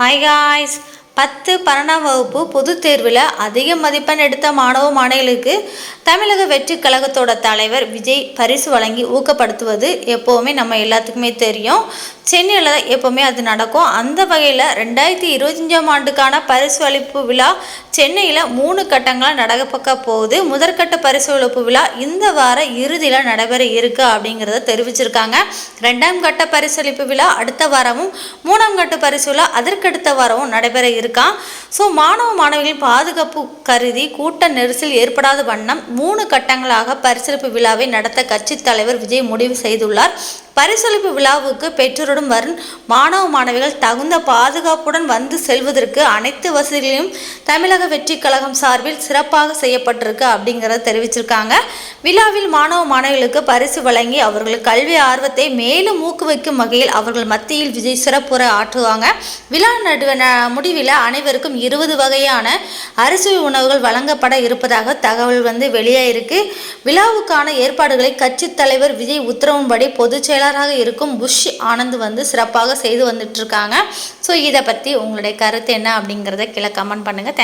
Hi guys, பத்து பன்னெண்டாம் வகுப்பு பொதுத் தேர்வில் அதிக மதிப்பெண் எடுத்த மாணவ மாணவிகளுக்கு தமிழக வெற்றி கழகத்தோட தலைவர் விஜய் பரிசு வழங்கி ஊக்கப்படுத்துவது எப்போவுமே நம்ம எல்லாத்துக்குமே தெரியும். சென்னையில் எப்போவுமே அது நடக்கும். அந்த வகையில் ரெண்டாயிரத்தி இருபத்தஞ்சாம் ஆண்டுக்கான பரிசு அளிப்பு விழா சென்னையில் மூணு கட்டங்களாக நடக்கப்பக்க போகுது. முதற்கட்ட பரிசு அளிப்பு விழா இந்த வார இறுதியில் நடைபெற இருக்கு அப்படிங்கிறத தெரிவிச்சிருக்காங்க. ரெண்டாம் கட்ட பரிசளிப்பு விழா அடுத்த வாரமும் மூணாம் கட்ட பரிசு விழா அதற்கடுத்த வாரமும் நடைபெற இருக்கான். ஸோ மாணவ மாணவிகளின் பாதுகாப்பு கருதி கூட்ட நெரிசல் ஏற்படாத வண்ணம் மூணு கட்டங்களாக பரிசளிப்பு விழாவை நடத்த கட்சித் தலைவர் விஜய் முடிவு செய்துள்ளார். பரிசளிப்பு விழாவுக்கு பெற்றோருடன் வரும் மாணவ மாணவிகள் தகுந்த பாதுகாப்புடன் வந்து செல்வதற்கு அனைத்து வசதிகளையும் தமிழக வெற்றி கழகம் சார்பில் சிறப்பாக செய்யப்பட்டிருக்கு அப்படிங்கிறத தெரிவிச்சிருக்காங்க. விழாவில் மாணவ மாணவிகளுக்கு பரிசு வழங்கி அவர்கள் கல்வி ஆர்வத்தை மேலும் ஊக்குவிக்கும் வகையில் அவர்கள் மத்தியில் விஜய் சிறப்புரை ஆற்றுவாங்க. விழா நடுவ முடிவில் அனைவருக்கும் இருபது வகையான அரிசி உணவுகள் வழங்கப்பட இருப்பதாக தகவல் வந்து வெளியாயிருக்கு. விழாவுக்கான ஏற்பாடுகளை கட்சித் தலைவர் விஜய் உத்தரவின்படி பொதுச் செயலராக இருக்கும் புஷ் ஆனந்த் வந்து சிறப்பாக செய்து வந்துட்டு இருக்காங்க. ஸோ இதை பற்றி உங்களுடைய கருத்து என்ன அப்படிங்கிறத கீழே கமெண்ட் பண்ணுங்கள்